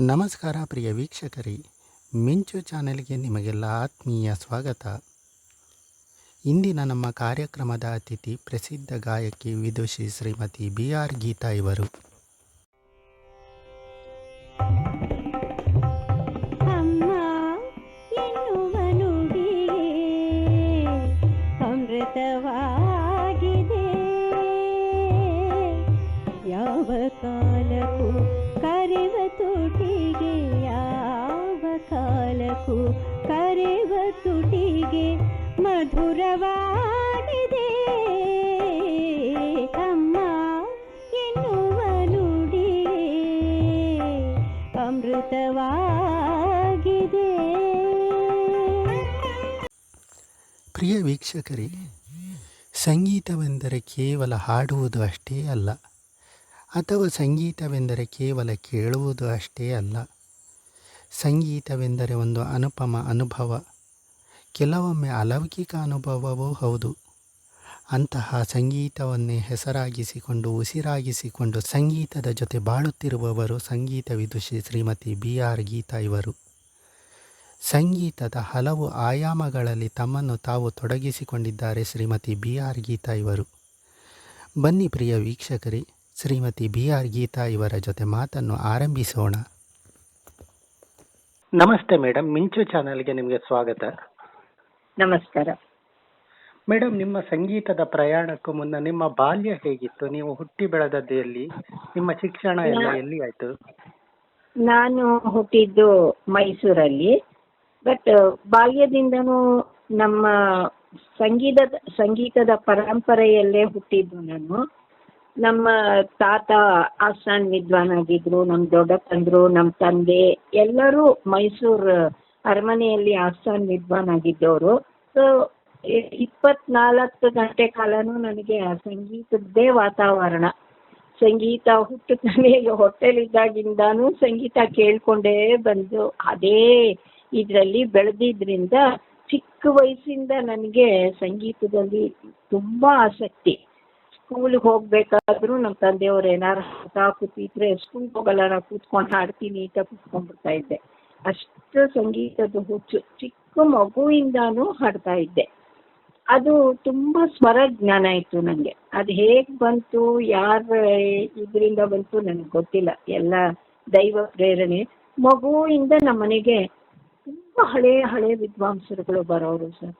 ನಮಸ್ಕಾರ ಪ್ರಿಯ ವೀಕ್ಷಕರೇ, ಮಿಂಚು ಚಾನೆಲ್ಗೆ ನಿಮಗೆಲ್ಲ ಆತ್ಮೀಯ ಸ್ವಾಗತ. ಇಂದಿನ ನಮ್ಮ ಕಾರ್ಯಕ್ರಮದ ಅತಿಥಿ ಪ್ರಸಿದ್ಧ ಗಾಯಕಿ ವಿದುಷಿ ಶ್ರೀಮತಿ ಬಿ ಆರ್ ಗೀತಾ ಇವರು. ಯಾವ ಕಾಲಕ್ಕೂ ಕರೆವ ತುಟಿಗೆ ಯಾವ ಕಾಲಕ್ಕೂ, ಕರೆವ ತುಟಿಗೆ ಮಧುರವಾಗಿದೆ. ಅಮ್ಮ ಎನ್ನುವ ನುಡಿಯೇ ಅಮೃತವಾಗಿದೆ. ಪ್ರಿಯ ವೀಕ್ಷಕರೇ, ಸಂಗೀತವೆಂದರೆ ಕೇವಲ ಹಾಡುವುದು ಅಷ್ಟೇ ಅಲ್ಲ. ಅಥವಾ ಸಂಗೀತವೆಂದರೆ ಕೇವಲ ಕೇಳುವುದು ಅಷ್ಟೇ ಅಲ್ಲ. ಸಂಗೀತವೆಂದರೆ ಒಂದು ಅನುಪಮ ಅನುಭವ. ಕೆಲವೊಮ್ಮೆ ಅಲೌಕಿಕ ಅನುಭವವೂ ಹೌದು. ಅಂತಹ ಸಂಗೀತವನ್ನೇ ಹೆಸರಾಗಿಸಿಕೊಂಡು, ಉಸಿರಾಗಿಸಿಕೊಂಡು ಸಂಗೀತದ ಜೊತೆ ಬಾಳುತ್ತಿರುವವರು ಸಂಗೀತ ವಿದುಷಿ ಶ್ರೀಮತಿ ಬಿ ಆರ್ ಗೀತಾ ಇವರು. ಸಂಗೀತದ ಹಲವು ಆಯಾಮಗಳಲ್ಲಿ ತಮ್ಮನ್ನು ತಾವು ತೊಡಗಿಸಿಕೊಂಡಿದ್ದಾರೆ ಶ್ರೀಮತಿ ಬಿ ಆರ್ ಗೀತಾ ಇವರು. ಬನ್ನಿ ಪ್ರಿಯ ವೀಕ್ಷಕರೇ ಶ್ರೀಮತಿ ಬಿ ಆರ್ ಗೀತಾ ಇವರ ಜೊತೆ ಮಾತನ್ನು ಆರಂಭಿಸೋಣ. ನಮಸ್ತೆ ಮೇಡಮ್ ಮಿಂಚು ಚಾನೆಲ್ಗೆ ನಿಮಗೆ ಸ್ವಾಗತ. ನಮಸ್ಕಾರ. ಮೇಡಮ್ ನಿಮ್ಮ ಸಂಗೀತದ ಪ್ರಯಾಣಕ್ಕೂ ಮುನ್ನ ನಿಮ್ಮ ಬಾಲ್ಯ ಹೇಗಿತ್ತು? ನೀವು ಹುಟ್ಟಿ ಬೆಳೆದದ್ದು ಎಲ್ಲಿ ನಿಮ್ಮ ಶಿಕ್ಷಣ ಎಲ್ಲ ಎಲ್ಲಿ ಆಯ್ತು? ನಾನು ಹುಟ್ಟಿದ್ದು ಮೈಸೂರಲ್ಲಿ. ಬಟ್ ಬಾಲ್ಯದಿಂದನೂ ನಮ್ಮ ಸಂಗೀತದ ಸಂಗೀತದ ಪರಂಪರೆಯಲ್ಲೇ ಹುಟ್ಟಿದ್ದು ನಾನು. ನಮ್ಮ ತಾತ ಆಸ್ಥಾನ್ ವಿದ್ವಾನ್ ಆಗಿದ್ರು ನಮ್ಮ ದೊಡ್ಡಪ್ಪಂದ್ರು ನಮ್ಮ ತಂದೆ, ಎಲ್ಲರೂ ಮೈಸೂರು ಅರಮನೆಯಲ್ಲಿ ಆಸ್ಥಾನ್ ವಿದ್ವಾನ್ ಆಗಿದ್ದವರು. ಸೊ ಇಪ್ಪತ್ನಾಲ್ಕು ಗಂಟೆ ಕಾಲನೂ ನನಗೆ ಆ ಸಂಗೀತದ್ದೇ ವಾತಾವರಣ. ಸಂಗೀತ ಹುಟ್ಟುತ್ತಾನೆ ಹೊಟ್ಟೆಲಿದ್ದಾಗಿಂದಾನು ಸಂಗೀತ ಕೇಳ್ಕೊಂಡೇ ಬಂದು, ಅದೇ ಇದರಲ್ಲಿ ಬೆಳೆದಿದ್ರಿಂದ ಚಿಕ್ಕ ವಯಸ್ಸಿಂದ ನನಗೆ ಸಂಗೀತದಲ್ಲಿ ತುಂಬಾ ಆಸಕ್ತಿ. ಸ್ಕೂಲ್ಗೆ ಹೋಗ್ಬೇಕಾದ್ರೂ ನಮ್ಮ ತಂದೆಯವ್ರು ಏನಾರು ಹಾಡ್ತಾ ಕೂತಿದ್ರೆ ಸ್ಕೂಲ್ಗೆ ಹೋಗಲ್ಲ, ನಾನು ಕೂತ್ಕೊಂಡು ಹಾಡ್ತೀನಿ ಅಂತ ಕೂತ್ಕೊಂಡ್ಬಿಡ್ತಾ ಇದ್ದೆ. ಅಷ್ಟು ಸಂಗೀತದ ಹುಚ್ಚು. ಚಿಕ್ಕ ಮಗುವಿಂದಾನು ಹಾಡ್ತಾ ಇದ್ದೆ. ಅದು ತುಂಬಾ ಸ್ವರ ಜ್ಞಾನ ಇತ್ತು ನನಗೆ ಅದು ಹೇಗ್ ಬಂತು, ಯಾರ ಇದರಿಂದ ಬಂತು ನನಗೆ ಗೊತ್ತಿಲ್ಲ. ಎಲ್ಲ ದೈವ ಪ್ರೇರಣೆ. ಮಗುವಿಂದ ನಮ್ಮ ಮನೆಗೆ ತುಂಬಾ ಹಳೆ ಹಳೆ ವಿದ್ವಾಂಸರುಗಳು ಬರೋರು ಸರ್.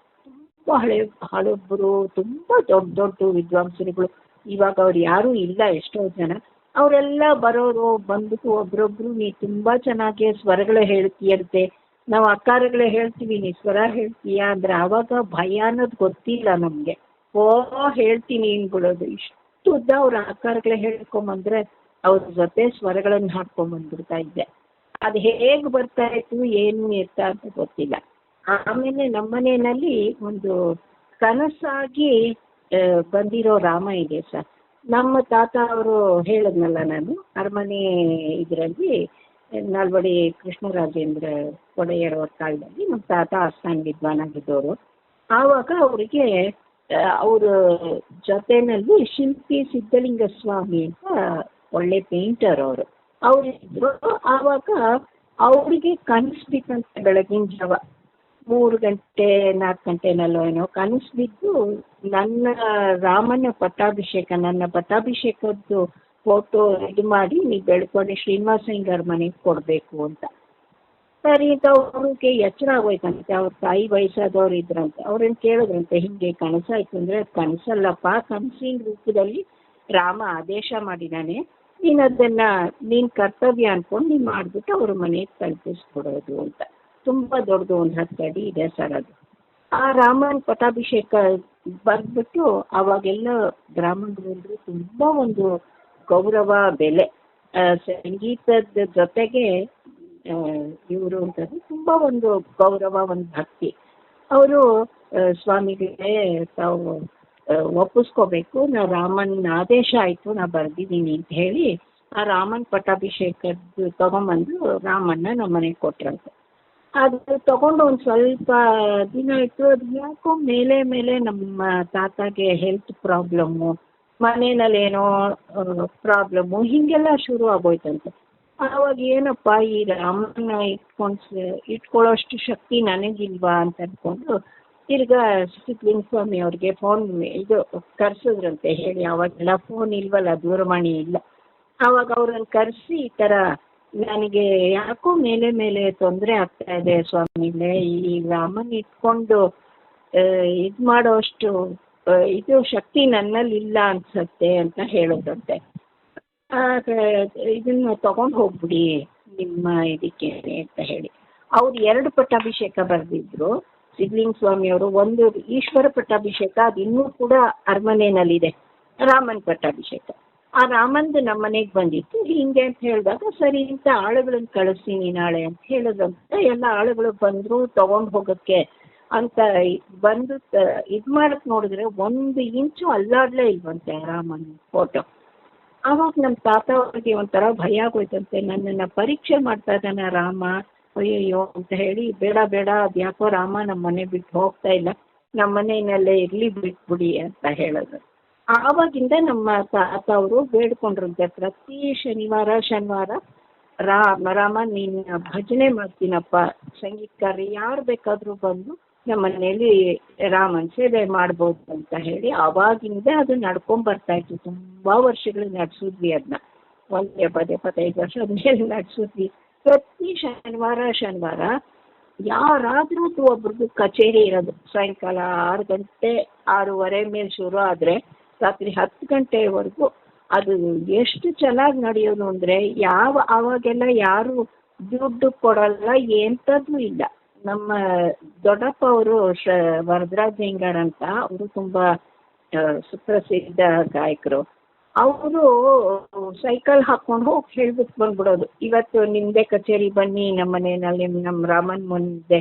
ತುಂಬಾ ಹಳೆ ಹಳೊಬ್ರು ತುಂಬಾ ದೊಡ್ಡ ದೊಡ್ಡ ವಿದ್ವಾಂಸರುಗಳು. ಇವಾಗ ಅವ್ರು ಯಾರು ಇಲ್ಲ ಎಷ್ಟೋ ಜನ. ಅವರೆಲ್ಲ ಬರೋರು ಬಂದ್ಬಿಟ್ಟು ಒಬ್ರೊಬ್ರು, ನೀ ತುಂಬಾ ಚೆನ್ನಾಗಿ ಸ್ವರಗಳು ಹೇಳ್ತೀಯಂತೆ ನಾವು ಅಕ್ಕಾರಗಳೇ ಹೇಳ್ತೀವಿ, ನೀ ಸ್ವರ ಹೇಳ್ತೀಯಾ ಅಂದ್ರೆ ಆವಾಗ ಭಯ ಅನ್ನೋದು ಗೊತ್ತಿಲ್ಲ ನಮ್ಗೆ. ಓ, ಹೇಳ್ತೀನಿ ಅನ್ಬಿಡೋದು. ಇಷ್ಟು ಉದ್ದ ಅವ್ರ ಅಕ್ಕಾರಗಳೇ ಹೇಳ್ಕೊಂಬಂದ್ರೆ ಅವ್ರ ಜೊತೆ ಸ್ವರಗಳನ್ನ ಹಾಕ್ಕೊಂಬಂದ್ಬಿಡ್ತಾ ಇದ್ದೆ. ಅದು ಹೇಗ್ ಬರ್ತಾ ಇತ್ತು, ಏನು ಎತ್ತ ಅಂತ ಗೊತ್ತಿಲ್ಲ. ಆಮೇಲೆ ನಮ್ಮನೆಯಲ್ಲಿ ಒಂದು ಕನಸಾಗಿ ಬಂದಿರೋ ರಾಮ ಇದೆ ಸರ್. ನಮ್ಮ ತಾತ ಅವರು ಹೇಳಿದ್ನಲ್ಲ ನಾನು, ಅರಮನೆ ಇದರಲ್ಲಿ, ನಾಲ್ವಡಿ ಕೃಷ್ಣರಾಜೇಂದ್ರ ಒಡೆಯರ್ ಕಾಲದಲ್ಲಿ ನಮ್ಮ ತಾತ ಅಸ್ಸಾಂ ವಿದ್ವಾನ್ ಆಗಿದ್ದವರು ಆವಾಗ ಅವರಿಗೆ ಅವರ ಜೊತೆನಲ್ಲಿ ಶಿಲ್ಪಿ ಸಿದ್ಧಲಿಂಗ ಸ್ವಾಮಿ ಅಂತ ಒಳ್ಳೆ ಪೇಂಟರ್ ಅವರು. ಅವರಿದ್ರು ಆವಾಗ ಅವರಿಗೆ ಕನಸು ಬಿತ್ತಂತೆ ಬೆಳಗಿನ ಜಾವ. ಮೂರು ಗಂಟೆ, ನಾಲ್ಕು ಗಂಟೆನಲ್ಲೋ ಏನೋ ಕನಸು ನನ್ನ ರಾಮನ ಪಟ್ಟಾಭಿಷೇಕ, ನನ್ನ ಪಟ್ಟಾಭಿಷೇಕದ್ದು ಫೋಟೋ ಇದು ಮಾಡಿ ನೀವು ಬೆಳ್ಕೊಂಡು ಶ್ರೀನಿವಾಸ ಅಯ್ಯಂಗಾರ್ ಮನೆಗೆ ಕೊಡಬೇಕು ಅಂತ. ಸರಿ ಅಂತ ಅವ್ರಿಗೆ ಎಚ್ಚರ ಆಗೋಯ್ತಂತೆ. ಅವ್ರ ತಾಯಿ ವಯಸ್ಸಾದವ್ರು ಇದ್ರಂತೆ. ಅವ್ರೇನ್ ಕೇಳಿದ್ರಂತೆ, ಹಿಂಗೆ ಕನಸಾಯ್ತು ಅಂದ್ರೆ ಕನಸಲ್ಲಪ್ಪ. ಕನಸಿನ ರೂಪದಲ್ಲಿ ರಾಮ ಆದೇಶ ಮಾಡಿದಾನೆ. ನೀನು ಅದನ್ನ, ನೀನ್ ಕರ್ತವ್ಯ ಅನ್ಕೊಂಡು ನೀನ್ ಮಾಡ್ಬಿಟ್ಟು ಅವ್ರ ಮನೆಗೆ ತಲುಪಿಸ್ಕೊಡೋದು ಅಂತ. ತುಂಬಾ ದೊಡ್ಡದು ಒಂದು ಹತ್ತು ಅಡಿ ಇದೆ ಸರ್ ಅದು. ಆ ರಾಮನ್ ಪಟ್ಟಾಭಿಷೇಕ ಬರ್ದ್ಬಿಟ್ಟು ಅವಾಗೆಲ್ಲ ಬ್ರಾಹ್ಮಣರು ತುಂಬಾ ಒಂದು ಗೌರವ, ಬೆಲೆ ಸಂಗೀತದ ಜೊತೆಗೆ ಇವರು ಅಂತಂದ್ರೆ ತುಂಬಾ ಒಂದು ಗೌರವ, ಒಂದು ಭಕ್ತಿ. ಅವರು ಸ್ವಾಮಿಗಳೇ ತಾವು ಒಪ್ಪಿಸ್ಕೋಬೇಕು, ನಾ ರಾಮನ ಆದೇಶ ಆಯ್ತು, ನಾ ಬರ್ದಿದ್ದೀನಿ ಅಂತ ಹೇಳಿ ಆ ರಾಮನ್ ಪಟ್ಟಾಭಿಷೇಕದ್ದು ತಗೊಂಬಂದು ರಾಮನ್ನ ನಮ್ಮ ಮನೆಗೆ ಕೊಟ್ರಂತೆ. ಅದು ತಗೊಂಡು ಒಂದು ಸ್ವಲ್ಪ ದಿನ ಇತ್ತು ಅದು ಯಾಕೋ ಮೇಲೆ ಮೇಲೆ ನಮ್ಮ ತಾತಾಗೆ ಹೆಲ್ತ್ ಪ್ರಾಬ್ಲಮ್ಮು ಮನೆಯಲ್ಲಿ ಏನೋ ಪ್ರಾಬ್ಲಮ್ಮು ಹೀಗೆಲ್ಲ ಶುರು ಆಗೋಯ್ತಂತೆ. ಆವಾಗ ಏನಪ್ಪ ಈ ರಾಮನ ಇಟ್ಕೊಂಡು ಇಟ್ಕೊಳ್ಳೋಷ್ಟು ಶಕ್ತಿ ನನಗಿಲ್ವಾ ಅಂತ ಅಂದ್ಕೊಂಡು ತಿರ್ಗಾ ಸಿದ್ಲಿಂಗ ಸ್ವಾಮಿ ಅವ್ರಿಗೆ ಫೋನ್ ಇದು ಕರ್ಸಿದ್ರಂತೆ ಹೇಳಿ, ಅವಾಗೆಲ್ಲ ಫೋನ್ ಇಲ್ವಲ್ಲ, ದೂರವಾಣಿ ಇಲ್ಲ. ಆವಾಗ ಅವ್ರನ್ನ ಕರೆಸಿ ಈ ಥರ ನನಗೆ ಯಾಕೋ ಮೇಲೆ ಮೇಲೆ ತೊಂದರೆ ಆಗ್ತಾ ಇದೆ ಸ್ವಾಮಿಗಳೇ. ಈ ರಾಮನ್ ಇಟ್ಕೊಂಡು ಇದು ಮಾಡೋಷ್ಟು ಇದು ಶಕ್ತಿ ನನ್ನಲ್ಲಿ ಇಲ್ಲ ಅನ್ಸತ್ತೆ ಅಂತ ಹೇಳೋದಂತೆ. ಇದನ್ನ ತಗೊಂಡು ಹೋಗ್ಬಿಡಿ, ನಿಮ್ಮ ಇದಕ್ಕೆ ಅಂತ ಹೇಳಿ. ಅವ್ರು ಎರಡು ಪಟ್ಟಾಭಿಷೇಕ ಬರೆದಿದ್ರು ಸ್ವಾಮಿ ಸ್ವಾಮಿಯವರು ಒಂದು ಈಶ್ವರ ಪಟ್ಟಾಭಿಷೇಕ ಅದು ಇನ್ನೂ ಕೂಡ ಅರಮನೆಯಲ್ಲಿದೆ ರಾಮನ್ ಪಟ್ಟಾಭಿಷೇಕ. ಆ ರಾಮಂದು ನಮ್ಮ ಮನೆಗೆ ಬಂದಿತ್ತು. ಹಿಂಗೆ ಅಂತ ಹೇಳಿದಾಗ, ಸರಿ ಅಂತ ಆಳುಗಳನ್ನು ಕಳಿಸ್ತೀನಿ ನಾಳೆ ಅಂತ ಹೇಳಿದಂತ ಎಲ್ಲ ಆಳುಗಳು ಬಂದ್ರು ತಗೊಂಡು ಹೋಗೋಕ್ಕೆ ಅಂತ ಬಂದು ಇದು ಮಾಡಕ್ ನೋಡಿದ್ರೆ ಒಂದು ಇಂಚು ಅಲ್ಲಾಡ್ಲೇ ಇಲ್ವಂತೆ ರಾಮನ ಫೋಟೋ ಆವಾಗ ನಮ್ಮ ತಾತ ಅವ್ರಿಗೆ ಒಂಥರ ಭಯ ಆಗೋಯ್ತಂತೆ. ನನ್ನನ್ನು ಪರೀಕ್ಷೆ ಮಾಡ್ತಾ ಇದ್ದಾನೆ ರಾಮ. ಅಯ್ಯಯ್ಯೋ ಅಂತ ಹೇಳಿ, ಬೇಡ ಬೇಡ, ಅದು ಯಾಕೋ ರಾಮ ನಮ್ಮ ಮನೆ ಬಿಟ್ಟು ಹೋಗ್ತಾ ಇಲ್ಲ. ನಮ್ಮ ಮನೆಯಲ್ಲೇ ಇರ್ಲಿ ಬಿಟ್ಬಿಡಿ ಅಂತ ಹೇಳಿದ್ರು ಆವಾಗಿಂದ ನಮ್ಮ ತಾತ ಅವರು ಬೇಡ್ಕೊಂಡ್ರಂತೆ. ಪ್ರತಿ ಶನಿವಾರ ಶನಿವಾರ ರಾಮ ರಾಮ, ನೀನು ಭಜನೆ ಮಾಡ್ತೀನಪ್ಪ. ಸಂಗೀತಕಾರ ಯಾರು ಬೇಕಾದರೂ ಬಂದು ನಮ್ಮ ಮನೆಯಲ್ಲಿ ರಾಮನ್ ಸೇವೆ ಮಾಡ್ಬೋದು ಅಂತ ಹೇಳಿ ಅವಾಗಿಂದ ಅದು ನಡ್ಕೊಂಡ್ ಬರ್ತಾ ಇತ್ತು. ತುಂಬಾ ವರ್ಷಗಳು ನಡೆಸಿದ್ವಿ ಅದನ್ನ ಒಂದು ಎಪ್ಪತ್ತು ಎಪ್ಪತ್ತೈದು ವರ್ಷ ಮೇಲೆ ನಡೆಸಿದ್ವಿ. ಪ್ರತಿ ಶನಿವಾರ ಶನಿವಾರ ಯಾರಾದ್ರೂ ಒಬ್ರದ್ದು ಕಚೇರಿ ಇರೋದು. ಸಾಯಂಕಾಲ ಆರು ಗಂಟೆ ಆರೂವರೆ ಮೇಲೆ ಶುರು ಆದ್ರೆ ರಾತ್ರಿ ಹತ್ತು ಗಂಟೆವರೆಗೂ ಅದು ಎಷ್ಟು ಚೆನ್ನಾಗಿ ನಡೆಯೋದು ಅಂದ್ರೆ ಯಾವ ಅವಾಗೆಲ್ಲ ಯಾರು ದುಡ್ಡು ಕೊಡಲ್ಲ ಎಂಥದ್ದು ಇಲ್ಲ. ನಮ್ಮ ದೊಡ್ಡಪ್ಪ ಅವರು ಶ ವರದರಾಜ್ ಅಂತ ಅವರು ತುಂಬಾ ಸುಪ್ರಸಿದ್ಧ ಗಾಯಕರು. ಅವರು ಸೈಕಲ್ ಹಾಕೊಂಡು ಹೋಗಿ ಹೇಳ್ಬಿಟ್ಟು ಬಂದ್ಬಿಡೋದು. ಇವತ್ತು ನಿಮ್ಮದೇ ಕಚೇರಿ ಬನ್ನಿ, ನಮ್ಮ ಮನೆಯಲ್ಲಿ ನಮ್ಮ ರಾಮನ್ ಮುಂದೆ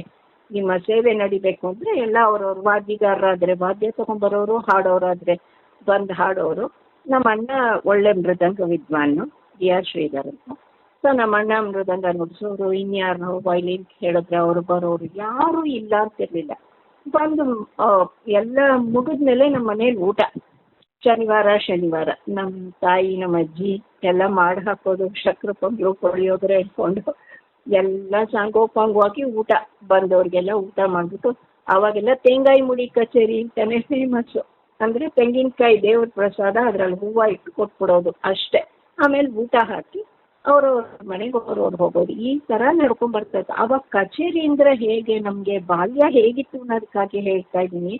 ನಿಮ್ಮ ಸೇವೆ ನಡಿಬೇಕು ಅಂದ್ರೆ ಎಲ್ಲ ಅವ್ರವ್ರ ವಾದ್ಯಗಾರರಾದ್ರೆ ವಾದ್ಯ ತಗೊಂಡ್ಬರೋರು ಹಾಡೋರಾದ್ರೆ. ಬಂದು ಹಾಡೋರು. ನಮ್ಮ ಅಣ್ಣ ಒಳ್ಳೆ ಮೃದಂಗ ವಿದ್ವಾನ್ ಡಿ ಆರ್ ಶ್ರೀಧರ್ ಅಂತ. ಸೊ ನಮ್ಮ ಅಣ್ಣ ಮೃದಂಗ ನುಡಿಸೋರು ಇನ್ಯಾರು ವೈಲಿನ್ ಹೇಳಿದ್ರೆ ಅವರು ಬರೋರು, ಯಾರೂ ಇಲ್ಲ ಅಂತಿರ್ಲಿಲ್ಲ ಬಂದು ಎಲ್ಲ ಎಲ್ಲ ಮುಗಿದ್ಮೇಲೆ ನಮ್ಮ ಮನೇಲಿ ಊಟ. ಶನಿವಾರ ಶನಿವಾರ. ನಮ್ಮ ತಾಯಿ, ನಮ್ಮ ಅಜ್ಜಿ ಎಲ್ಲ ಮಾಡಿ ಹಾಕೋದು, ಶಕ್ರ ಪೊಂಗಲು ಪುಳಿಯೋಗರೆ ಇಟ್ಕೊಂಡು ಎಲ್ಲ ಸಾಂಗೋಪಾಂಗವಾಗಿ ಊಟ. ಬಂದವ್ರಿಗೆಲ್ಲ ಊಟ ಮಾಡಿಬಿಟ್ಟು, ಅವಾಗೆಲ್ಲ ತೆಂಗಾಯಿ ಮುಡಿ ಕಚೇರಿ ಅಂತಾನೆ ಫೇಮಸ್ಸು ಅಂದರೆ ತೆಂಗಿನಕಾಯಿ ದೇವ್ರ ಪ್ರಸಾದ ಅದ್ರಲ್ಲಿ ಹೂವು ಇಟ್ಟು ಕೊಟ್ಬಿಡೋದು ಅಷ್ಟೇ. ಆಮೇಲೆ ಊಟ ಹಾಕಿ ಅವ್ರವ್ರ ಮನೆಗೆ ಅವ್ರವ್ರು ಹೋಗೋದು. ಈ ಥರ ನಡ್ಕೊಂಡ್ ಬರ್ತಾ ಇತ್ತು. ಅವಾಗ ಕಚೇರಿ ಅಂದ್ರೆ ಹೇಗೆ? ನಮಗೆ ಬಾಲ್ಯ ಹೇಗಿತ್ತು ಅನ್ನೋದಕ್ಕಾಗಿ ಹೇಳ್ತಾ ಇದ್ದೀನಿ.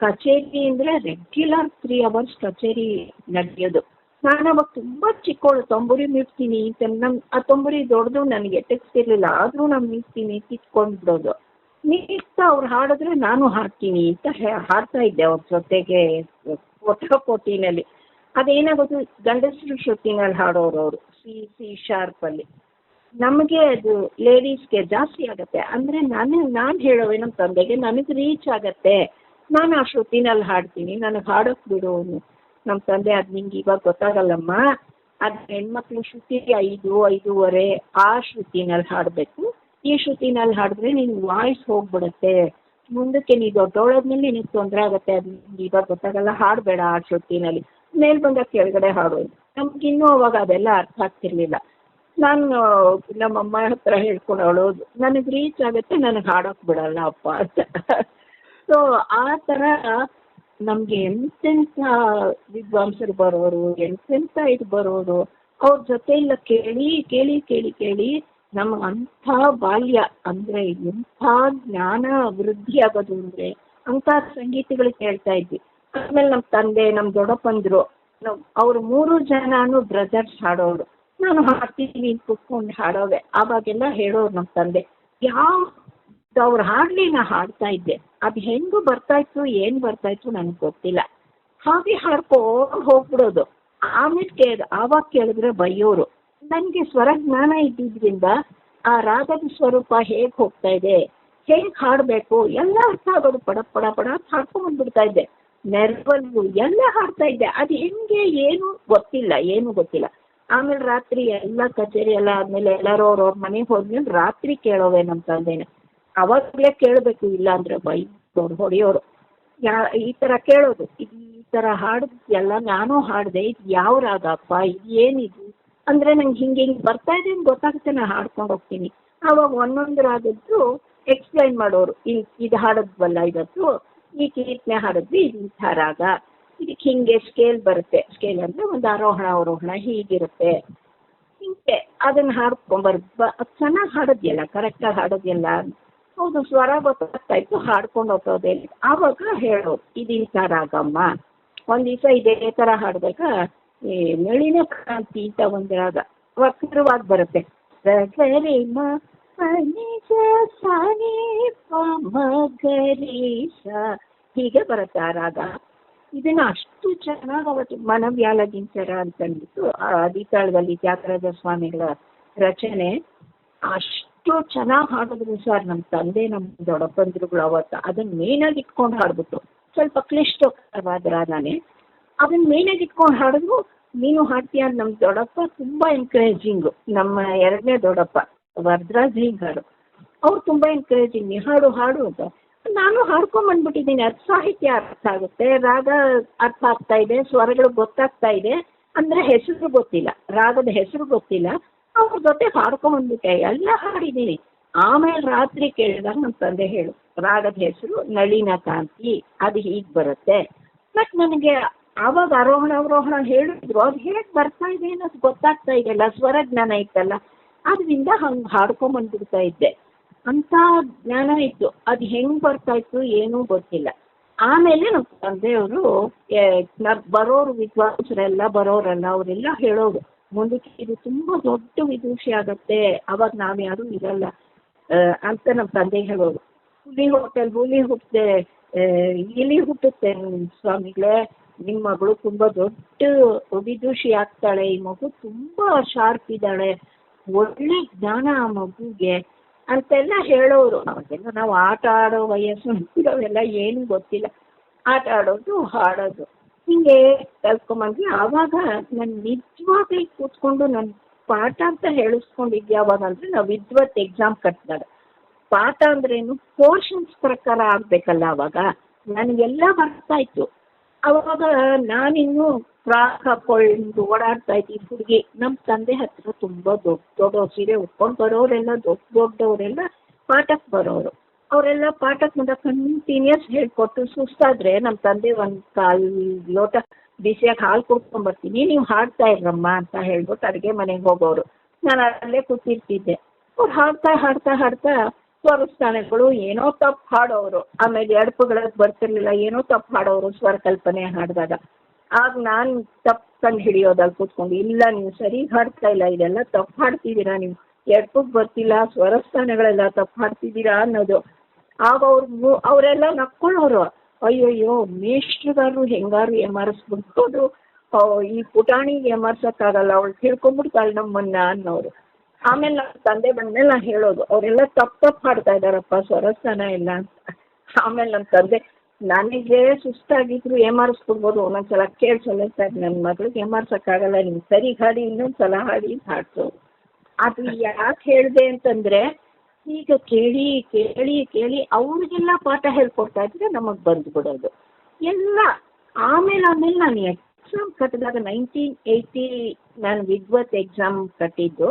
ಕಚೇರಿ ಅಂದ್ರೆ ರೆಗ್ಯುಲರ್ ತ್ರೀ ಅವರ್ಸ್ ಕಚೇರಿ ನಡೆಯೋದು. ನಾನು ಅವಾಗ ತುಂಬಾ ಚಿಕ್ಕವಳು ತೊಂಬುರಿ ಮೀಟ್ತೀನಿ. ಅಂತ ನಮ್ ಆ ತೊಂಬುರಿ ದೊಡ್ಡದು ನನಗೆ ಎಟಕ್ಸ್ತಿರ್ಲಿಲ್ಲ. ಆದ್ರೂ ನಾನು ಮೀಟ್ತೀನಿ. ಕಿತ್ಕೊಂಡು ಮೀಡ್ತಾ ಅವ್ರು ಹಾಡಿದ್ರೆ ನಾನು ಹಾಡ್ತೀನಿ ಅಂತ ಹಾಡ್ತಾ ಇದ್ದೆ ಅವ್ರ ಜೊತೆಗೆ ಫೋಟೋ ಕೋಟಿನಲ್ಲಿ. ಅದೇನಾಗೋದು, ಗಂಡಸರು ಶ್ರುತಿನಲ್ಲಿ ಹಾಡೋರು ಅವರು, ಸಿ ಸಿ ಶಾರ್ಪಲ್ಲಿ ನಮಗೆ ಅದು ಲೇಡೀಸ್ಗೆ ಜಾಸ್ತಿ ಆಗುತ್ತೆ. ಅಂದರೆ ನಾನು ನಾನು ಹೇಳೋವೆ ನಮ್ಮ ತಂದೆಗೆ, ನನಗೆ ರೀಚ್ ಆಗತ್ತೆ. ನಾನು ಆ ಶ್ರುತಿನಲ್ಲಿ ಹಾಡ್ತೀನಿ, ನನಗೆ ಹಾಡೋಕೆ ಬಿಡು. ನಮ್ಮ ತಂದೆ ಅದು ನಿಂಗೆ ಇವಾಗ ಗೊತ್ತಾಗಲ್ಲಮ್ಮ. ಅದು ಹೆಣ್ಮಕ್ಳು ಶ್ರುತಿ ಐದು, ಐದೂವರೆ ಆ ಶ್ರುತಿನಲ್ಲಿ ಹಾಡಬೇಕು. ಈ ಶ್ರುತಿನಲ್ಲಿ ಹಾಡಿದ್ರೆ ನಿನ್ ವಾಯ್ಸ್ ಹೋಗ್ಬಿಡುತ್ತೆ. ಮುಂದಕ್ಕೆ ನೀ ದೊಡ್ಡವಳಾದ್ಮೇಲೆ ನಿನಗೆ ತೊಂದರೆ ಆಗುತ್ತೆ. ಅದು ಇವಾಗ ಗೊತ್ತಾಗಲ್ಲ, ಹಾಡಬೇಡ ಆ ಶ್ರುತಿನಲ್ಲಿ ಮೇಲ್ ಬಂದಾಗ ಕೆಳಗಡೆ ಹಾಡೋದು ನಮ್ಗಿನ್ನೂ ಅವಾಗ ಅದೆಲ್ಲ ಅರ್ಥ ಆಗ್ತಿರ್ಲಿಲ್ಲ. ನಾನು ನಮ್ಮಮ್ಮ ಹತ್ರ ಹೇಳ್ಕೊಂಡು ಅಳೋದು ನನಗೆ ರೀಚ್ ಆಗುತ್ತೆ, ನನಗೆ ಹಾಡೋಕೆ ಬಿಡಲ್ಲ ಅಪ್ಪ ಅಂತ. ಸೊ ಆ ಥರ ನಮಗೆ ಎಂತೆಂಥ ವಿದ್ವಾಂಸರು ಬರೋರು, ಎಂತೆಂಥ ಇದು ಬರೋರು, ಅವ್ರ ಜೊತೆ ಎಲ್ಲ ಕೇಳಿ ಕೇಳಿ ಕೇಳಿ ಕೇಳಿ ನಮ್ಗೆ ಅಂಥ ಬಾಲ್ಯ ಅಂದ್ರೆ ಎಂಥ ಜ್ಞಾನ ವೃದ್ಧಿ ಆಗೋದು ಅಂದ್ರೆ ಅಂತ ಸಂಗೀತಗಳು ಕೇಳ್ತಾ ಇದ್ವಿ. ಆಮೇಲೆ ನಮ್ಮ ತಂದೆ, ನಮ್ಮ ದೊಡ್ಡಪ್ಪಂದ್ರು ನಮ್ಮ ಅವ್ರು ಮೂರು ಜನನು ಬ್ರದರ್ಸ್ ಹಾಡೋರು. ನಾನು ಹಾಡ್ತೀನಿ ಕುತ್ಕೊಂಡು ಹಾಡೋವೆ. ಅವಾಗೆಲ್ಲ ಹೇಳೋರು ನಮ್ಮ ತಂದೆ. ಯಾವ ಅವ್ರು ಹಾಡ್ಲಿ ನಾ ಹಾಡ್ತಾ ಇದ್ದೆ. ಅದು ಹೆಂಗೂ ಬರ್ತಾ ಇತ್ತು, ಏನು ಬರ್ತಾ ಇತ್ತು ನನಗೆ ಗೊತ್ತಿಲ್ಲ. ಹಾಗೆ ಹಾಡ್ಕೊಂಡು ಹೋಗ್ಬಿಡೋದು. ಆಮೇಲೆ ಕೇಳ ಆವಾಗ ಕೇಳಿದ್ರೆ ಬೈಯೋರು. ನನಗೆ ಸ್ವರ ಜ್ಞಾನ ಇದ್ದಿದ್ರಿಂದ ಆ ರಾಗದ ಸ್ವರೂಪ ಹೇಗೆ ಹೋಗ್ತಾ ಇದೆ, ಹೇಗೆ ಹಾಡಬೇಕು, ಎಲ್ಲ ಅರ್ಥ ಆಗೋದು ಪಡ ಪಡ ಪಡ ಅಂತ ಬಿಡ್ತಾ ಇದ್ದೆ. ನೆರವಲ್ಲು ಎಲ್ಲ ಹಾಡ್ತಾ ಇದ್ದೆ. ಅದು ಹೆಂಗೆ ಏನು ಗೊತ್ತಿಲ್ಲ ಏನು ಗೊತ್ತಿಲ್ಲ. ಆಮೇಲೆ ರಾತ್ರಿ ಎಲ್ಲ ಕಚೇರಿ ಎಲ್ಲ ಆದ್ಮೇಲೆ ಎಲ್ಲರೂ ಅವ್ರ ಮನೆಗೆ ಹೋದ್ಮೇಲೆ ರಾತ್ರಿ ಕೇಳೋವೆ ನಮ್ಮ ತಂದೆನ ಅವಾಗಲೇ ಕೇಳಬೇಕು, ಇಲ್ಲ ಅಂದ್ರೆ ಬೈದವ್ರು ಹೊಡೆಯೋರು. ಯಾ, ಈ ಥರ ಕೇಳೋದು. ಈ ಥರ ಹಾಡು ಎಲ್ಲ ನಾನು ಹಾಡಿದೆ, ಇದು ಯಾವ ರಾಗಪ್ಪ, ಇದು ಏನಿದು? ಅಂದ್ರೆ ನಂಗೆ ಹಿಂಗೆ ಹಿಂಗೆ ಬರ್ತಾ ಇದೆ ಅಂತ ಗೊತ್ತಾಗುತ್ತೆ ನಾನು ಹಾಡ್ಕೊಂಡು ಹೋಗ್ತೀನಿ. ಆವಾಗ ಒಂದೊಂದು ರಾಗದ್ದು ಎಕ್ಸ್ಪ್ಲೈನ್ ಮಾಡೋರು ಈ ಇದು ಹಾಡದ್ವಲ್ಲ ಇವತ್ತು? ಈ ಕೀರ್ತನೆ ಹಾಡಿದ್ವಿ, ಇದು ಇಂಥ ರಾಗ. ಇದಕ್ಕೆ ಹಿಂಗೆ ಸ್ಕೇಲ್ ಬರುತ್ತೆ. ಸ್ಕೇಲ್ ಅಂದ್ರೆ ಒಂದು ಆರೋಹಣ ಅವರೋಹಣ ಹೀಗಿರುತ್ತೆ. ಹಿಂಗೆ ಅದನ್ನ ಹಾಡ್ಕೊಂಬರ್ ಚೆನ್ನಾಗಿ ಹಾಡೋದ್ಯಲ್ಲ ಕರೆಕ್ಟಾಗಿ ಹಾಡೋದ್ಯಲ್ಲ? ಹೌದು, ಸ್ವರ ಗೊತ್ತಾಗ್ತಾ ಇತ್ತು, ಹಾಡ್ಕೊಂಡು ಹೋಗೋದೇ ಆವಾಗ ಹೇಳೋದು ಇದು ಇಂಥ ರಾಗಮ್ಮ. ಒಂದ್ ದಿವಸ ಇದೇ ಥರ ಹಾಡ್ದಾಗ ಈ ನಳಿನ ಕ್ರಾಂತಿ ಅಂತ ಒಂದು ರಾಗ ವಕ್ರವಾಗಿ ಬರುತ್ತೆ. ಸಗರಿ ಮ ಪನಿಜ ಸಾನಿ ಪ ಮ ಗರಿ ಸ ಹೀಗೆ ಬರುತ್ತೆ ಆ ರಾಗ. ಇದನ್ನ ಅಷ್ಟು ಚೆನ್ನಾಗಿ ಅವತ್ತು ಮನವ್ಯಾಲಗಿಂಚರ ಅಂತಂದ್ಬಿಟ್ಟು ಆ ಅದಿತಾಳದಲ್ಲಿ ತ್ಯಾಗರಾಜ ಸ್ವಾಮಿಗಳ ರಚನೆ ಅಷ್ಟು ಚೆನ್ನಾಗಿ ಹಾಡಿದ್ರು ಸರ್ ನಮ್ಮ ತಂದೆ ನಮ್ಮ ದೊಡ್ಡಪ್ಪಂದ್ರುಗಳು ಅವತ್ತು ಅದನ್ನ ಮೇನಾಗಿ ಇಟ್ಕೊಂಡು ಹಾಡ್ಬಿಟ್ಟು ಸ್ವಲ್ಪ ಕ್ಲಿಷ್ಟಕರವಾದ ರಾಗನೇ ಅದನ್ನ ಮೇನಾಗಿ ಇಟ್ಕೊಂಡು ಹಾಡಿದ್ರು. ನೀನು ಹಾಡ್ತೀಯ ಅಂತ ನಮ್ಮ ದೊಡ್ಡಪ್ಪ ತುಂಬಾ ಎನ್ಕರೇಜಿಂಗು ನಮ್ಮ ಎರಡನೇ ದೊಡ್ಡಪ್ಪ, ವರದರಾಜ್ ಹಿಂಗಾರು ಅವ್ರು ತುಂಬಾ ಎನ್ಕರೇಜಿಂಗ್ ನೀ ಹಾಡು ಹಾಡು ಅಂತ. ನಾನು ಹಾಡ್ಕೊಂಡ್ ಬಂದ್ಬಿಟ್ಟಿದ್ದೀನಿ. ಅದು ಸಾಹಿತ್ಯ ಅರ್ಥ ಆಗುತ್ತೆ. ರಾಗ ಅರ್ಥ ಆಗ್ತಾ ಇದೆ. ಸ್ವರಗಳು ಗೊತ್ತಾಗ್ತಾ ಇದೆ. ಅಂದ್ರೆ ಹೆಸರು ಗೊತ್ತಿಲ್ಲ. ರಾಗದ ಹೆಸರು ಗೊತ್ತಿಲ್ಲ. ಅವ್ರ ಜೊತೆ ಹಾಡ್ಕೊಂಡ್ ಬಂದ್ಬಿಟ್ಟೆ. ಎಲ್ಲ ಹಾಡಿದ್ದೀನಿ. ಆಮೇಲೆ ರಾತ್ರಿ ಕೇಳಿದಾಗ ನಮ್ಮ ತಂದೆ ಹೇಳು, ರಾಗದ ಹೆಸರು ನಳಿನ ಕಾಂತಿ. ಅದು ಹೀಗೆ ಬರುತ್ತೆ. ಬಟ್ ನನಗೆ ಆವಾಗ ಆರೋಹಣ, ಅವರೋಹಣ ಹೇಳಿದ್ರು. ಅದು ಹೇಗೆ ಬರ್ತಾ ಇದೆ ಅನ್ನೋದು ಗೊತ್ತಾಗ್ತಾ ಇದೆಯಲ್ಲ ಸ್ವರ ಜ್ಞಾನ ಇತ್ತಲ್ಲ. ಅದರಿಂದ ಹಂಗ್ ಹಾಡ್ಕೊಂಬಂದ್ಬಿಡ್ತಾ ಇದ್ದೆ. ಅಂತ ಜ್ಞಾನ ಇತ್ತು. ಅದು ಹೆಂಗ್ ಬರ್ತಾ ಇತ್ತು ಏನೂ ಗೊತ್ತಿಲ್ಲ. ಆಮೇಲೆ ನಮ್ಮ ತಂದೆಯವರು ಬರೋರು ವಿದ್ವಾಂಸರೆಲ್ಲ ಬರೋರಲ್ಲ, ಅವರೆಲ್ಲ ಹೇಳೋರು, ಮುಂದಕ್ಕೆ ಇದು ತುಂಬಾ ದೊಡ್ಡ ವಿದೂಷಿ ಆಗತ್ತೆ. ಅವಾಗ ನಾವ್ ಯಾರು ಇರಲ್ಲ. ಅಂತ ನಮ್ಮ ತಂದೆ ಹೇಳೋರು. ಹುಲಿ ಹೋಟೆಲ್, ಹುಲಿ ಹುಟ್ಟದೆ ಇಲಿ ಹುಟ್ಟುತ್ತೆ ಸ್ವಾಮಿಗಳೇ. ನಿಮ್ಮ ಮಗಳು ತುಂಬಾ ದೊಡ್ಡ ವಿದೂಷಿ ಆಗ್ತಾಳೆ, ಈ ಮಗು ತುಂಬಾ ಶಾರ್ಪ್ ಇದ್ದಾಳೆ, ಒಳ್ಳೆ ಜ್ಞಾನ ಆ ಮಗುಗೆ ಅಂತೆಲ್ಲ ಹೇಳೋರು. ಅವಾಗೆಲ್ಲ ನಾವು ಆಟ ಆಡೋ ವಯಸ್ಸು ಅವೆಲ್ಲ ಏನು ಗೊತ್ತಿಲ್ಲ. ಆಟ ಆಡೋದು, ಹಾಡೋದು. ಹಿಂಗೆ ಕಲ್ತ್ಕೊಂಬಂದ್ವಿ. ಆವಾಗ ನಾನು ನಿಜವಾಗ್ಲಿ ಕೂತ್ಕೊಂಡು ನನ್ನ ಪಾಠ ಅಂತ ಹೇಳಿಸ್ಕೊಂಡಿದ್ದು. ಯಾವಾಗ ಅಂದ್ರೆ ನಾವು ವಿದ್ವತ್ ಎಕ್ಸಾಮ್ ಕಟ್ಟಿದಾಗ ಪಾಠ ಅಂದ್ರೇನು ಪೋರ್ಷನ್ಸ್ ಪ್ರಕಾರ ಆಗ್ಬೇಕಲ್ಲ ಅವಾಗ ನನಗೆಲ್ಲ ಬರ್ತಾ ಇತ್ತು. ಅವಾಗ ನಾನಿನ್ನು ಫ್ರಾಕ್ ಹಾಕೊಂಡು ಓಡಾಡ್ತಾ ಇದ್ದೀನಿ ಹುಡುಗಿ ನಮ್ಮ ತಂದೆ ಹತ್ರ ತುಂಬಾ ದೊಡ್ಡ ದೊಡ್ಡ ಸೀರೆ ಉಟ್ಕೊಂಡು ಬರೋರೆಲ್ಲ, ದೊಡ್ಡ ದೊಡ್ಡವರೆಲ್ಲ ಪಾಠಕ್ಕೆ ಬರೋರು. ಅವರೆಲ್ಲ ಪಾಠಕ್ಕೆ ಮುಂದೆ ಕಂಟಿನ್ಯೂಸ್ ಹೇಳ್ಕೊಟ್ಟು ಸುಸ್ತಾದ್ರೆ ನಮ್ಮ ತಂದೆ ಒಂದು ಕಾಲ್ ಲೋಟ ಬಿಸಿಯಾಗಿ ಹಾಲು ಕುಡ್ಕೊಂಡ್ ಬರ್ತೀನಿ ನೀವು ಹಾಡ್ತಾ ಇರಮ್ಮ ಅಂತ ಹೇಳ್ಬಿಟ್ಟು ಅಡುಗೆ ಮನೆಗೆ ಹೋಗೋರು. ನಾನು ಅಲ್ಲೇ ಕೂತಿರ್ತಿದ್ದೆ. ಅವ್ರು ಹಾಡ್ತಾ ಹಾಡ್ತಾ ಹಾಡ್ತಾ ಸ್ವರಸ್ಥಾನಗಳು ಏನೋ ತಪ್ಪು ಹಾಡೋರು. ಆಮೇಲೆ ಎಡಪುಗಳಿಗೆ ಬರ್ತಿರ್ಲಿಲ್ಲ, ಏನೋ ತಪ್ಪು ಹಾಡೋರು ಸ್ವರ ಕಲ್ಪನೆ ಹಾಡಿದಾಗ. ಆಗ ನಾನು ತಪ್ಪು ಕಂಡು ಹಿಡಿಯೋದಲ್ಲಿ ಕೂತ್ಕೊಂಡು, ಇಲ್ಲ ನೀವು ಸರಿ ಹಾಡ್ತಾ ಇಲ್ಲ, ಇದೆಲ್ಲ ತಪ್ಪು ಹಾಡ್ತಿದ್ದೀರಾ ನೀವು? ಎಡ್ಪುಗ್ ಬರ್ತಿಲ್ಲ, ಸ್ವರಸ್ಥಾನಗಳೆಲ್ಲ ತಪ್ಪು ಹಾಡ್ತಿದ್ದೀರಾ ಅನ್ನೋದು. ಆಗ ಅವ್ರು ಅವರೆಲ್ಲ ನಕ್ಕೊಳ್ಳೋರು. ಅಯ್ಯಯ್ಯೋ ಮೇಷ್ಟ್ರುಗಾರು ಹೆಂಗಾರು ಎಮರ್ಸ್ಬಿಡ್ಬೋದು ಈ ಪುಟಾಣಿಗೆ ಎಮರ್ಸಕ್ಕಾಗಲ್ಲ ಅವಳು ತಿಳ್ಕೊಂಡ್ಬಿಡ್ತಾಳೆ ನಮ್ಮನ್ನ ಅನ್ನೋರು. ಆಮೇಲೆ ನಮ್ಮ ತಂದೆ ಬಂದ್ಮೇಲೆ ನಾ ಹೇಳೋದು, ಅವರೆಲ್ಲ ತಪ್ಪು ತಪ್ಪು ಮಾಡ್ತಾ ಇದ್ದಾರಪ್ಪ, ಸ್ವರಸ್ಥಾನ ಇಲ್ಲ ಅಂತ. ಆಮೇಲೆ ನಮ್ಮ ತಂದೆ, ನನಗೆ ಸುಸ್ತಾಗಿದ್ರು ಏಮಾರಿಸ್ಬಿಡ್ಬೋದು ಒಂದೊಂದ್ಸಲ ಕೇಳ್ಸಲ್ಲ ಸರ್ ನನ್ನ ಮಗಳಿಗೆ ಏಮಾರ್ಸಕ್ಕಾಗಲ್ಲ ನೀವು ಸರಿ ಹಾಡಿ, ಇನ್ನೊಂದ್ಸಲ ಹಾಡಿ ಹಾಡ್ತು ಅದು ಯಾಕೆ ಹೇಳಿದೆ ಅಂತಂದ್ರೆ, ಈಗ ಕೇಳಿ ಕೇಳಿ ಕೇಳಿ ಅವ್ರಿಗೆಲ್ಲ ಪಾಠ ಹೇಳ್ಕೊಡ್ತಾ ಇದ್ರೆ ನಮಗೆ ಬಂದ್ಬಿಡೋದು ಎಲ್ಲ ಆಮೇಲೆ ಆಮೇಲೆ ನಾನು ಎಕ್ಸಾಮ್ ಕಟ್ಟಿದಾಗ ನೈನ್ಟೀನ್ ಏಯ್ಟಿ ನಾನು ವಿದ್ವತ್ ಎಕ್ಸಾಮ್ ಕಟ್ಟಿದ್ದು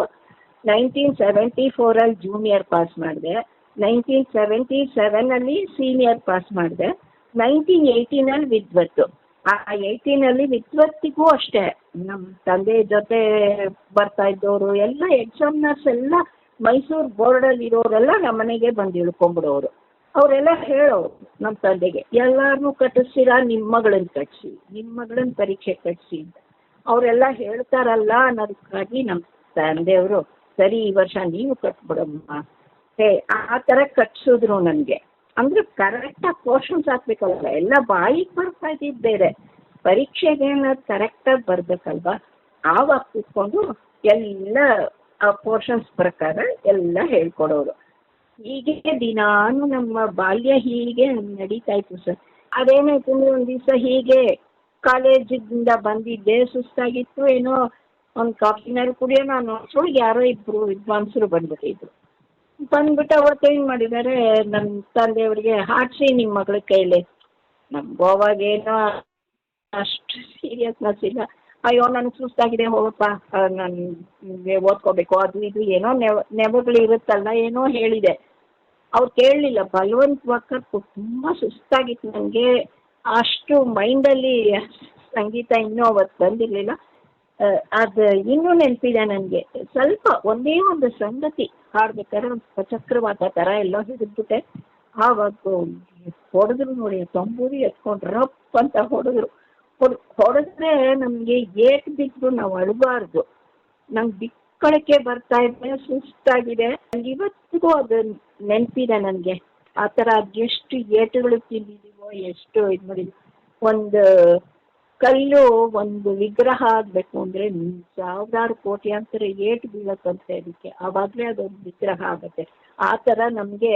ನೈನ್ಟೀನ್ ಸೆವೆಂಟಿ ಫೋರಲ್ಲಿ ಜೂನಿಯರ್ ಪಾಸ್ ಮಾಡಿದೆ. ನೈನ್ಟೀನ್ ಸೆವೆಂಟಿ ಸೆವೆನಲ್ಲಿ ಸೀನಿಯರ್ ಪಾಸ್ ಮಾಡಿದೆ. ನೈನ್ಟೀನ್ ಏಯ್ಟೀನಲ್ಲಿ ವಿದ್ವತ್ತು. ಆ ಏಯ್ಟೀನಲ್ಲಿ ವಿದ್ವತ್ತಿಗೂ ಅಷ್ಟೇ. ನಮ್ಮ ತಂದೆ ಜೊತೆ ಬರ್ತಾ ಇದ್ದವರು ಎಲ್ಲ ಎಕ್ಸಾಮ್ನರ್ಸ್ ಎಲ್ಲ ಮೈಸೂರು ಬೋರ್ಡಲ್ಲಿ ಇರೋರೆಲ್ಲ ನಮ್ಮ ಮನೆಗೆ ಬಂದು ಇಳ್ಕೊಂಡ್ಬಿಡೋರು ಅವರೆಲ್ಲ ಹೇಳೋರು ನಮ್ಮ ತಂದೆಗೆ ಎಲ್ಲಾರನ್ನು ಕಟ್ಟಿಸ್ತೀರಾ? ನಿಮ್ಮ ಮಗಳನ್ನ ಕಟ್ಸಿ ನಿಮ್ಮ ಮಗಳನ್ನ ಪರೀಕ್ಷೆ ಕಟ್ಸಿ ಅಂತ. ಅವರೆಲ್ಲ ಹೇಳ್ತಾರಲ್ಲ ಅನ್ನೋದಕ್ಕಾಗಿ ನಮ್ಮ ತಂದೆಯವರು ಸರಿ ಈ ವರ್ಷ ನೀವು ಕಟ್ಬಿಡಮ್ಮ. ಹೇ, ಆ ಥರ ಕಟ್ಸಿದ್ರು ನನಗೆ. ಅಂದ್ರೆ ಕರೆಕ್ಟಾಗಿ ಪೋರ್ಷನ್ಸ್ ಹಾಕ್ಬೇಕಲ್ವ? ಎಲ್ಲ ಬಾಯಿಗೆ ಬರ್ತಾ ಇದ್ದಿದ್ದು ಬೇರೆ ಪರೀಕ್ಷೆಗೆ ಅನ್ನೋದು ಕರೆಕ್ಟಾಗಿ ಬರ್ಬೇಕಲ್ವಾ? ಆವಾಗ ಕೂತ್ಕೊಂಡು ಎಲ್ಲ, ಆ ಪೋರ್ಷನ್ಸ್ ಪ್ರಕಾರ ಎಲ್ಲ ಹೇಳ್ಕೊಡೋರು. ಹೀಗೆ ದಿನಾನು ನಮ್ಮ ಬಾಲ್ಯ ಹೀಗೆ ನಡೀತಾ ಇತ್ತು ಸರ್. ಅದೇನಾಯ್ತು ಅಂದ್ರೆ ಒಂದು ದಿವಸ ಹೀಗೆ ಕಾಲೇಜಿಂದ ಬಂದಿದ್ದೆ, ಸುಸ್ತಾಗಿತ್ತು, ಏನೋ ಒಂದು ಕಾಫಿನಾರು ಕುಡಿಯೋಣ ಅನ್ನೋ ಅಷ್ಟ್ರೊಳಗೆ ಯಾರೋ ಇಬ್ರು ವಿದ್ವಾಂಸರು ಬಂದ್ಬಿಟ್ಟಿದ್ರು ಬಂದ್ಬಿಟ್ಟು ಅವತ್ತು ಏನು ಮಾಡಿದ್ದಾರೆ. ನನ್ನ ತಂದೆಯವರಿಗೆ ಹಾಡ್ಸಿ ನಿಮ್ಮ ಮಗಳ ಕೈಲಿ. ನಮ್ಮ ಗೋವಾಗೇನೋ ಅಷ್ಟು ಸೀರಿಯಸ್ನೆಸ್ ಇಲ್ಲ. ಅಯ್ಯೋ ನನಗೆ ಸುಸ್ತಾಗಿದೆ, ಹೋಗಪ್ಪ. ನಾನು ಓದ್ಕೋಬೇಕು. ಅದು ಇದು ಏನೋ ನೆವ, ನೆವಗಳು ಇರುತ್ತಲ್ಲ, ಏನೋ ಹೇಳಿದೆ. ಅವ್ರು ಕೇಳಲಿಲ್ಲ ವಕ್ಕರ್ ತುಂಬ ಸುಸ್ತಾಗಿತ್ತು. ನನಗೆ ಅಷ್ಟು ಮೈಂಡಲ್ಲಿ ಸಂಗೀತ ಇನ್ನೂ ಅವತ್ತು ಬಂದಿರಲಿಲ್ಲ. ಅದು ಇನ್ನೂ ನೆನಪಿದೆ ನನಗೆ. ಸ್ವಲ್ಪ ಒಂದೇ ಒಂದು ಸಂಗತಿ ಹಾಡ್ಬೇಕಾದ್ರೆ ಒಂದು ಚಕ್ರವಾತ ಥರ ಎಲ್ಲ ಹಿಡಿದ್ಬಿಟ್ಟೆ. ಆವಾಗ ಹೊಡೆದ್ರು ನೋಡಿ, ತಂಬೂರಿ ಎತ್ಕೊಂಡು ರಪ್ ಅಂತ ಹೊಡೆದ್ರು. ಹೊಡ್, ಹೊಡೆದ್ರೆ ನಮಗೆ ಏಟ್ ಬಿದ್ದು ನಾವು ಅಳಬಾರ್ದು. ನಂಗೆ ಬಿಕ್ಕಳಕ್ಕೆ ಬರ್ತಾ ಇದೆ, ಸುಸ್ತಾಗಿದೆ. ನಂಗೆ ಇವತ್ತಿಗೂ ಅದು ನೆನಪಿದೆ ನನಗೆ. ಆ ಥರ ಎಷ್ಟು ಏಟುಗಳು ತಿಂದಿದೀವೋ, ಎಷ್ಟು ಇದು ಮಾಡಿದ್ವಿ ಒಂದು ಕಲ್ಲು ಒಂದು ವಿಗ್ರಹ ಆಗಬೇಕು ಅಂದರೆ ಸಾವಿರಾರು ಕೋಟ್ಯಾಂತರ ಏಟು ಬೀಳತ್ತಂತೆ ಅದಕ್ಕೆ ಆವಾಗಲೇ ಅದೊಂದು ವಿಗ್ರಹ ಆಗುತ್ತೆ. ಆ ಥರ ನಮಗೆ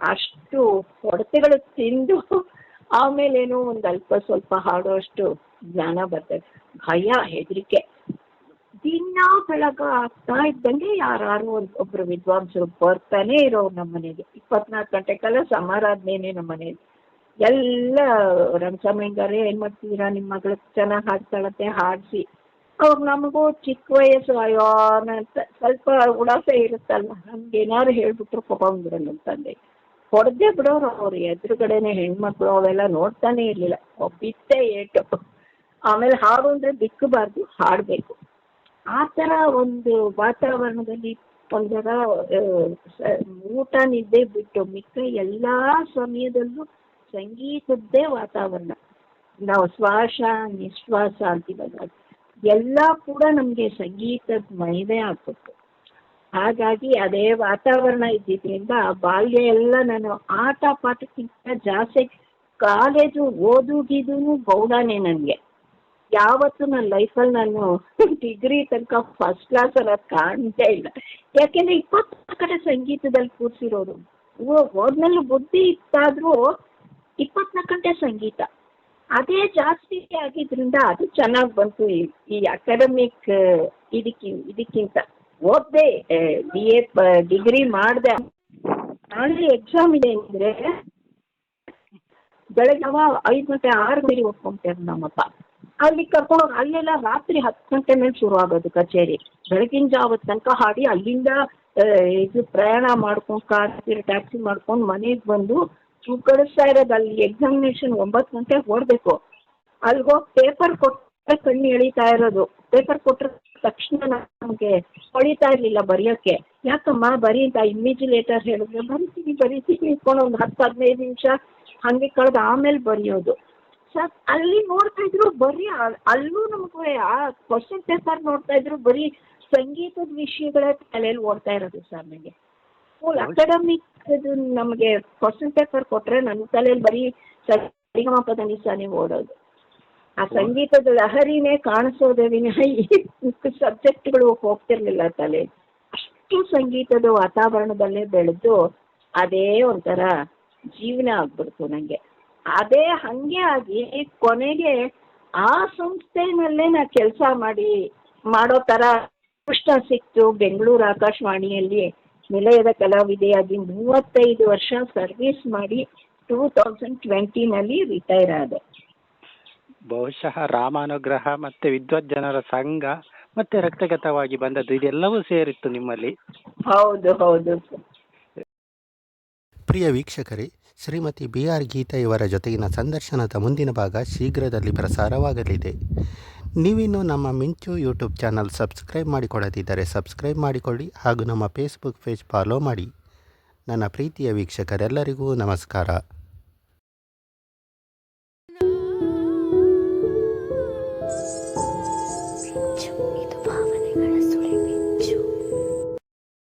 ಅಷ್ಟು ಹೊಡೆತಗಳು ತಿಂದು ಆಮೇಲೇನೋ ಒಂದು ಅಲ್ಪ ಸ್ವಲ್ಪ ಹಾಡೋಷ್ಟು ಜ್ಞಾನ ಬರ್ತದೆ. ಭಯ, ಹೆದರಿಕೆ. ದಿನ ಬೆಳಗ ಆಗ್ತಾ ಇದ್ದಂಗೆ ಯಾರು ಒಂದು ಒಬ್ರು ವಿದ್ವಾಂಸರು ಬರ್ತಾನೆ ಇರೋರು ನಮ್ಮ ಮನೆಗೆ ಇಪ್ಪತ್ನಾಲ್ಕು ಗಂಟೆ ಕಾಲ ಸಮಾರಾಧನೆನೇ ನಮ್ಮ ಮನೇಲಿ ಎಲ್ಲ ರಂಗಸ್ವಾಮಿಂಗಾರೇ ಏನು ಮಾಡ್ತೀರಾ ನಿಮ್ಮ ಮಗಳು ಚೆನ್ನಾಗಿ ಹಾಡ್ತಾಳತ್ತೆ ಹಾಡಿಸಿ. ಅವ್ರು ನಮಗೂ ಚಿಕ್ಕ ವಯಸ್ಸು, ಅಯ್ಯೋ ಅಂತ ಸ್ವಲ್ಪ ಉಡಾಸೆ ಇರುತ್ತಲ್ಲ ಏನಾದ್ರು ಹೇಳ್ಬಿಟ್ರು ಕೋಪ ಬಂದ್ಬಿಡೋಣ ನಮ್ಮ ತಂದೆ. ಹೊಡೆದೇ ಬಿಡೋರು ಅವ್ರು, ಎದುರುಗಡೆನೆ ಹೆಣ್ಮಕ್ಳು ಅವೆಲ್ಲ ನೋಡ್ತಾನೆ ಇರಲಿಲ್ಲ. ಬಿತ್ತೆ ಏಟು. ಆಮೇಲೆ ಹಾಡು ಅಂದರೆ ಬಿಕ್ಕಬಾರ್ದು ಹಾಡಬೇಕು. ಆ ಥರ ಒಂದು ವಾತಾವರಣದಲ್ಲಿ ಒಂಥರ ಊಟ ನಿದ್ದೆ ಬಿಟ್ಟು ಮಿಕ್ಕ ಎಲ್ಲ ಸಮಯದಲ್ಲೂ ಸಂಗೀತದ್ದೇ ವಾತಾವರಣ. ನಾವು ಶ್ವಾಸ, ನಿಶ್ವಾಸ ಅಂತೀವಲ್ಲ ಎಲ್ಲ ಕೂಡ ನಮಗೆ ಸಂಗೀತದ ಮಹಿಮೆ ಆಗ್ಬೇಕು ಹಾಗಾಗಿ ಅದೇ ವಾತಾವರಣ ಇದ್ದಿದ್ರಿಂದ ಬಾಲ್ಯ ಎಲ್ಲ ನಾನು ಆಟ ಪಾಠಕ್ಕಿಂತ ಜಾಸ್ತಿ ಕಾಲೇಜು ಓದುಗಿದೂ ಗೌಡನೇ ನನಗೆ. ಯಾವತ್ತು ನನ್ನ ಲೈಫಲ್ಲಿ ನಾನು ಡಿಗ್ರಿ ತನಕ ಫಸ್ಟ್ ಕ್ಲಾಸ್ ಅನ್ನೋದು ಕಾಣ್ತೇ ಇಲ್ಲ. ಯಾಕೆಂದ್ರೆ ಇಪ್ಪತ್ತು ಕಡೆ ಸಂಗೀತದಲ್ಲಿ ಕೂರಿಸಿರೋರು ಓದ್ಮೇಲೆ ಬುದ್ಧಿ ಇತ್ತಾದ್ರೂ ಇಪ್ಪತ್ನಾಲ್ಕು ಗಂಟೆ ಸಂಗೀತ. ಅದೇ ಜಾಸ್ತಿ ಆಗಿದ್ರಿಂದ ಅದು ಚೆನ್ನಾಗಿ ಬಂತು ಈ- ಅಕಾಡೆಮಿಕ್ ಇದಕ್ಕಿ, ಇದಕ್ಕಿಂತ. ಓದ್ದೆ ಬಿ ಎ ಡಿಗ್ರಿ ಮಾಡಿದೆ. ನಾಳೆ ಎಕ್ಸಾಮ್ ಇದೆ ಅಂದ್ರೆ ಬೆಳಗ್ಗೆ ಅವ ಐದು ಗಂಟೆ, ಆರು ಗಂಟೆ ಹೋಗ್ಕೊಂತಾರೆ ನಮ್ಮಪ್ಪ. ಅಲ್ಲಿ ಕರ್ಕೊಂಡು ಅಲ್ಲೆಲ್ಲ ರಾತ್ರಿ ಹತ್ತು ಗಂಟೆ ಮೇಲೆ ಶುರು ಆಗೋದು ಕಚೇರಿ. ಬೆಳಗಿನ ಜಾವದ ತನಕ ಹಾಡಿ ಅಲ್ಲಿಂದ ಇದು ಪ್ರಯಾಣ ಮಾಡ್ಕೊಂಡು, ಕಾರ್ ಟ್ಯಾಕ್ಸಿ ಮಾಡ್ಕೊಂಡು ಮನೆಗೆ ಬಂದು ಕಳಿಸ್ತಾ ಇರೋದು ಅಲ್ಲಿ ಎಕ್ಸಾಮಿನೇಷನ್ ಒಂಬತ್ತು ಗಂಟೆಗೆ ಓಡಬೇಕು. ಅಲ್ಲಿ ಹೋಗಿ ಪೇಪರ್ ಕೊಟ್ಟರೆ ಕಣ್ಣು ಎಳಿತಾ ಇರೋದು. ಪೇಪರ್ ಕೊಟ್ಟರೆ ತಕ್ಷಣ ನಮಗೆ ಹೊಳಿತಾ ಇರಲಿಲ್ಲ ಬರೆಯೋಕ್ಕೆ ಯಾಕಮ್ಮ ಬರೀ ಅಂತ ಇಮ್ಮಿಜಿಲೇಟರ್ ಹೇಳಿದ್ರೆ ಬರಿತೀನಿ ಬರಿತೀನಿ ಇಟ್ಕೊಂಡು ಒಂದು ಹತ್ತು ಹದಿನೈದು ನಿಮಿಷ ಹಾಗೆ ಕಳೆದು ಆಮೇಲೆ ಬರೆಯೋದು. ಸರ್ ಅಲ್ಲಿ ನೋಡ್ತಾ ಇದ್ರು ಬರೀ ಅಲ್ಲೂ ನಮಗೆ ಆ ಕ್ವಶನ್ ಪೇಪರ್ ನೋಡ್ತಾ ಇದ್ರು ಬರೀ ಸಂಗೀತದ ವಿಷಯಗಳೇ ತಲೆಯಲ್ಲಿ ಓಡ್ತಾ ಇರೋದು ಸರ್ ನನಗೆ ಫುಲ್ ಅಕಾಡೆಮಿಕ್ ಇದು ನಮಗೆ ಕ್ವಶನ್ ಪೇಪರ್ ಕೊಟ್ಟರೆ ನನ್ನ ತಲೆಯಲ್ಲಿ ಬರೀ ಸರಿಗಮಪದ ನಿಸಾನೆ ಓಡೋದು. ಆ ಸಂಗೀತದ ಲಹರಿನೇ ಕಾಣಿಸೋದೇ ವಿನಃ ಈ ಸಬ್ಜೆಕ್ಟ್ಗಳು ಹೋಗ್ತಿರ್ಲಿಲ್ಲ ತಲೆ. ಅಷ್ಟು ಸಂಗೀತದ ವಾತಾವರಣದಲ್ಲೇ ಬೆಳೆದು ಅದೇ ಒಂಥರ ಜೀವನ ಆಗ್ಬಿಡ್ತು ನನಗೆ ಅದೇ ಹಂಗೆ ಆಗಿ ಕೊನೆಗೆ ಆ ಸಂಸ್ಥೆನಲ್ಲೇ ನಾ ಕೆಲಸ ಮಾಡಿ ಮಾಡೋ ಥರ ಅದೃಷ್ಟ ಸಿಕ್ತು ಬೆಂಗಳೂರು ಆಕಾಶವಾಣಿಯಲ್ಲಿ. ನಿಲಯದ ಕಲಾವಿದೆಯಾಗಿ ಮೂವತ್ತೈದು ವರ್ಷ ಸರ್ವಿಸ್ ಮಾಡಿ ಟೂ ತೌಸಂಡ್ ಟ್ವೆಂಟಿನಲ್ಲಿ ರಿಟೈರ್ ಆದೆ. ಬಹುಶಃ ರಾಮಾನುಗ್ರಹ ಮತ್ತೆ ವಿದ್ವತ್ ಜನರ ಸಂಘ ಮತ್ತೆ ರಕ್ತಗತವಾಗಿ ಬಂದದ್ದು ಇದೆಲ್ಲವೂ ಸೇರಿತ್ತು ನಿಮ್ಮಲ್ಲಿ. ಹೌದು ಹೌದು. ಪ್ರಿಯ ವೀಕ್ಷಕರೇ ಶ್ರೀಮತಿ ಬಿ ಆರ್ ಗೀತಾ ಇವರ ಜೊತೆಗಿನ ಸಂದರ್ಶನದ ಮುಂದಿನ ಭಾಗ ಶೀಘ್ರದಲ್ಲಿ ಪ್ರಸಾರವಾಗಲಿದೆ. ನೀವಿನ್ನು ನಮ್ಮ ಮಿಂಚು ಯೂಟ್ಯೂಬ್ ಚಾನಲ್ ಸಬ್ಸ್ಕ್ರೈಬ್ ಮಾಡಿಕೊಳ್ಳದಿದ್ದರೆ ಸಬ್ಸ್ಕ್ರೈಬ್ ಮಾಡಿಕೊಳ್ಳಿ ಹಾಗೂ ನಮ್ಮ ಫೇಸ್ಬುಕ್ ಪೇಜ್ ಫಾಲೋ ಮಾಡಿ. ನನ್ನ ಪ್ರೀತಿಯ ವೀಕ್ಷಕರೆಲ್ಲರಿಗೂ ನಮಸ್ಕಾರ.